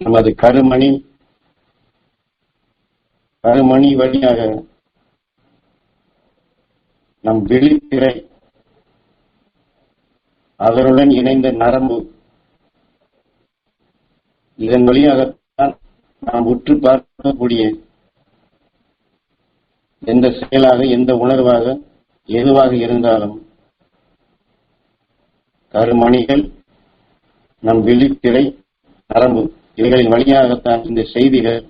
நமது கருமணி கருமணி வழியாக நம் விழித்திரை அதனுடன் இணைந்த நரம்பு இதன் வழியாகத்தான் நாம் உற்று பார்க்கக்கூடிய எந்த செயலாக எந்த உணர்வாக எதுவாக இருந்தாலும் கருமணிகள் நம் விழித்திரை நரம்பு. இவைகளின் வழியாகத்தான் இந்த செய்திகள்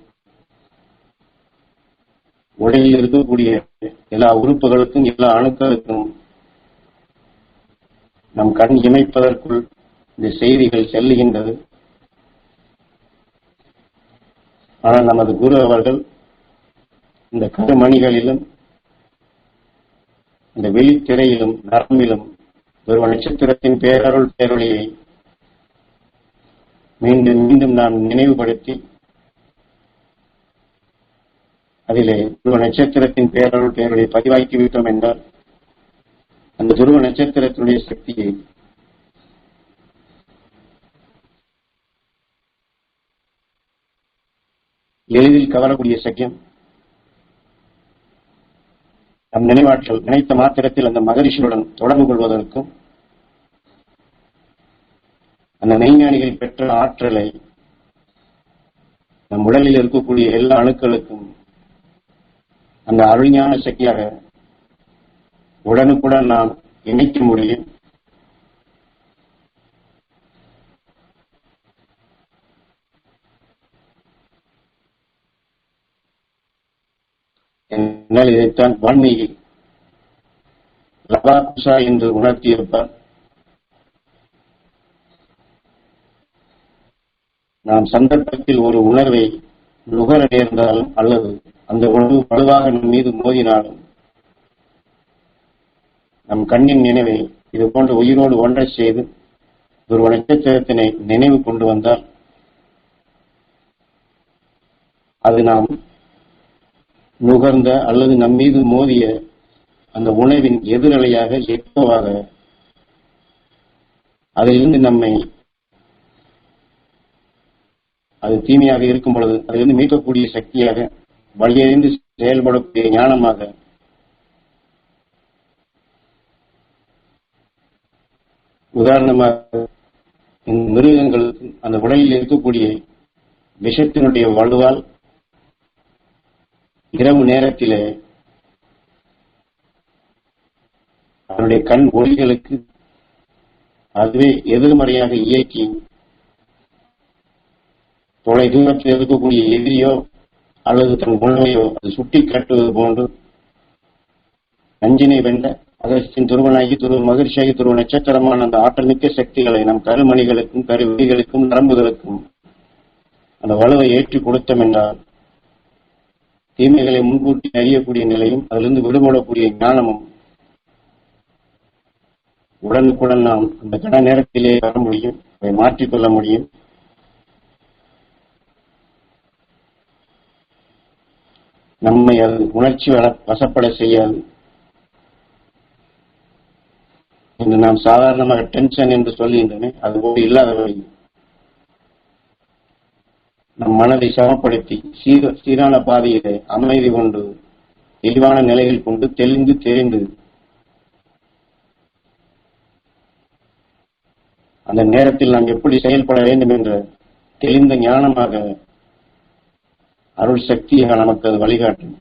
உடலில் இருக்கக்கூடிய எல்லா உறுப்புகளுக்கும் எல்லா அணுக்களுக்கும் நம் கண் இமைப்பதற்குள் இந்த செய்திகள் செல்லுகின்றது. ஆனால் நமது குரு அவர்கள் இந்த கருமணிகளிலும் இந்த வெளித்திரையிலும் நரம்பிலும் ஒரு நட்சத்திரத்தின் பேரருள் பேரொழியை மீண்டும் மீண்டும் நாம் நினைவுபடுத்தி அதிலே துருவ நட்சத்திரத்தின் பெயரோடு பேரொழியை பதிவாக்கி விட்டோம் என்றால் அந்த துருவ நட்சத்திரத்தினுடைய சக்தியை எளிதில் கவரக்கூடிய சக்கியம் நம் நினைவாற்றல் நினைத்த மாத்திரத்தில் அந்த மகரிஷியுடன் தொடர்பு கொள்வதற்கும் அந்த மெய்ஞானிகள் பெற்ற ஆற்றலை நம் உடலில் இருக்கக்கூடிய எல்லா அணுக்களுக்கும் அந்த அருள்ஞான சக்தியாக உடனுக்குடன் நாம் இணைக்க முடியும். என்னால் இதைத்தான் வான்மீகி லபாகுசா என்று உணர்த்தியிருப்பார். நாம் சந்தர்ப்பத்தில் ஒரு உணர்வை நுகர நேர்ந்தாலும் அல்லது அந்த உணர்வு வலுவாக நம் மீது மோதினாலும் நம் கண்ணின் நினைவை இது போன்ற உயிரோடு ஒன்றை செய்து ஒரு நட்சத்திரத்தினை நினைவு கொண்டு வந்தால் அது நாம் நுகர்ந்த அல்லது நம் மீது மோதிய அந்த உணவின் எதிரலையாக எக்கோவாக அதிலிருந்து நம்மை அது தீமையாக இருக்கும் பொழுது அதிலிருந்து மீட்கக்கூடிய சக்தியாக வழியறிந்து செயல்படக்கூடிய ஞானமாக உதாரணமாக இந்த மிருகங்களுக்கு அந்த உடலில் இருக்கக்கூடிய விஷத்தினுடைய வலுவால் இரவு நேரத்திலே அதனுடைய கண் ஒளிகளுக்கு அதுவே எதிர்மறையாக இயக்கி தொலை தூரத்தில் இருக்கக்கூடிய எதிரியோ அல்லது தன் உணவையோ அது சுட்டி காட்டுவது போன்று நஞ்சினை வென்ற அகஸ்தின் துருவனாகி துருவ மகிழ்ச்சியாகி துருவ நட்சத்திரமான அந்த ஆற்றல்மிக்க சக்திகளை நம் கருமணிகளுக்கும் கருவிகளுக்கும் நரம்புகளுக்கும் அந்த வலுவை ஏற்றி கொடுத்தோம் என்றால் தீமைகளை முன்கூட்டி அறியக்கூடிய நிலையும் அதிலிருந்து விடுபடக்கூடிய ஞானமும் உடனுக்குடன் நாம் அந்த கன நேரத்திலே வர முடியும் அதை மாற்றிக்கொள்ள முடியும். நம்மை அது. உணர்ச்சி வசப்பட செய்யாது. இன்று நாம் சாதாரணமாக டென்ஷன் என்று சொல்கின்றன அதுபோல் இல்லாதவரை நம் மனதை சமப்படுத்தி சீர சீரான பாதையிலே அமைதி கொண்டு தெளிவான நிலையில் கொண்டு தெளிந்து தெரிந்து அந்த நேரத்தில் நாம் எப்படி செயல்பட வேண்டும் என்ற தெளிந்த ஞானமாக அருள் சக்தியாக நமக்கு அது வழிகாட்டும்.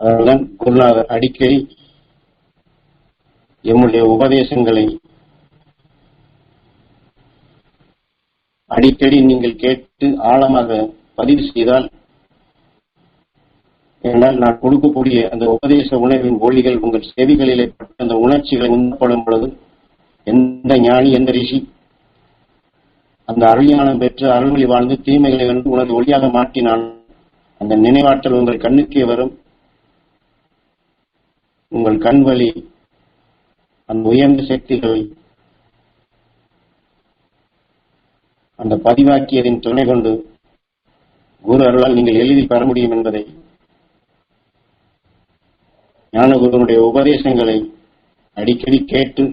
அதனால்தான் குருநாதர் அடிக்கடி எம்முடைய உபதேசங்களை அடிக்கடி நீங்கள் கேட்டு ஆழமாக பதிவு செய்தால் ஏனால் நான் கொடுக்கக்கூடிய அந்த உபதேச உணவின் ஒளிகள் உங்கள் செவிகளிலே அந்த உணர்ச்சிகளை உண்படும் பொழுது எந்த ஞானி எந்த ரிஷி அந்த அருளியானம் பெற்று அருள்மொழி வாழ்ந்து தீமைகளை வந்து உனது ஒளியாக மாற்றினான். அந்த நினைவாற்றல் உங்கள் கண்ணுக்கே வரும். உங்கள் கண் வழி அந்த உயர்ந்த சக்திகளை அந்த பதிவாக்கியதின் துணை கொண்டு குரு அருளால் நீங்கள் எளிதில் பெற முடியும் என்பதை ஞானகுருவனுடைய உபதேசங்களை அடிக்கடி கேட்டு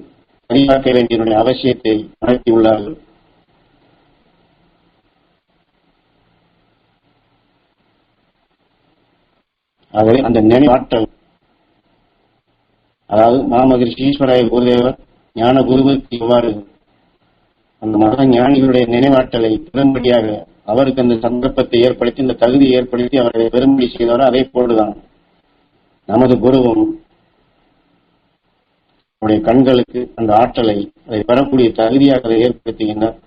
சரியாக்க வேண்டிய அவசியத்தை உணர்த்தியுள்ளார்கள் ஆகவே அந்த நினைவாற்றல் அதாவது மாமகரிஷி ஈஸ்வராய குருதேவர் ஞான குருவுக்கு இவ்வாறு அந்த மத ஞானிகளுடைய நினைவாற்றலை பெரும்படியாக அவருக்கு அந்த சந்தர்ப்பத்தை ஏற்படுத்தி இந்த தகுதியை ஏற்படுத்தி அவரை பெரும்படி செய்தவர் அதே போலதான். நமது குருவும் அவருடைய கண்களுக்கு அந்த ஆற்றலை அதை பெறக்கூடிய தகுதியாக அதை ஏற்படுத்துகின்றார்.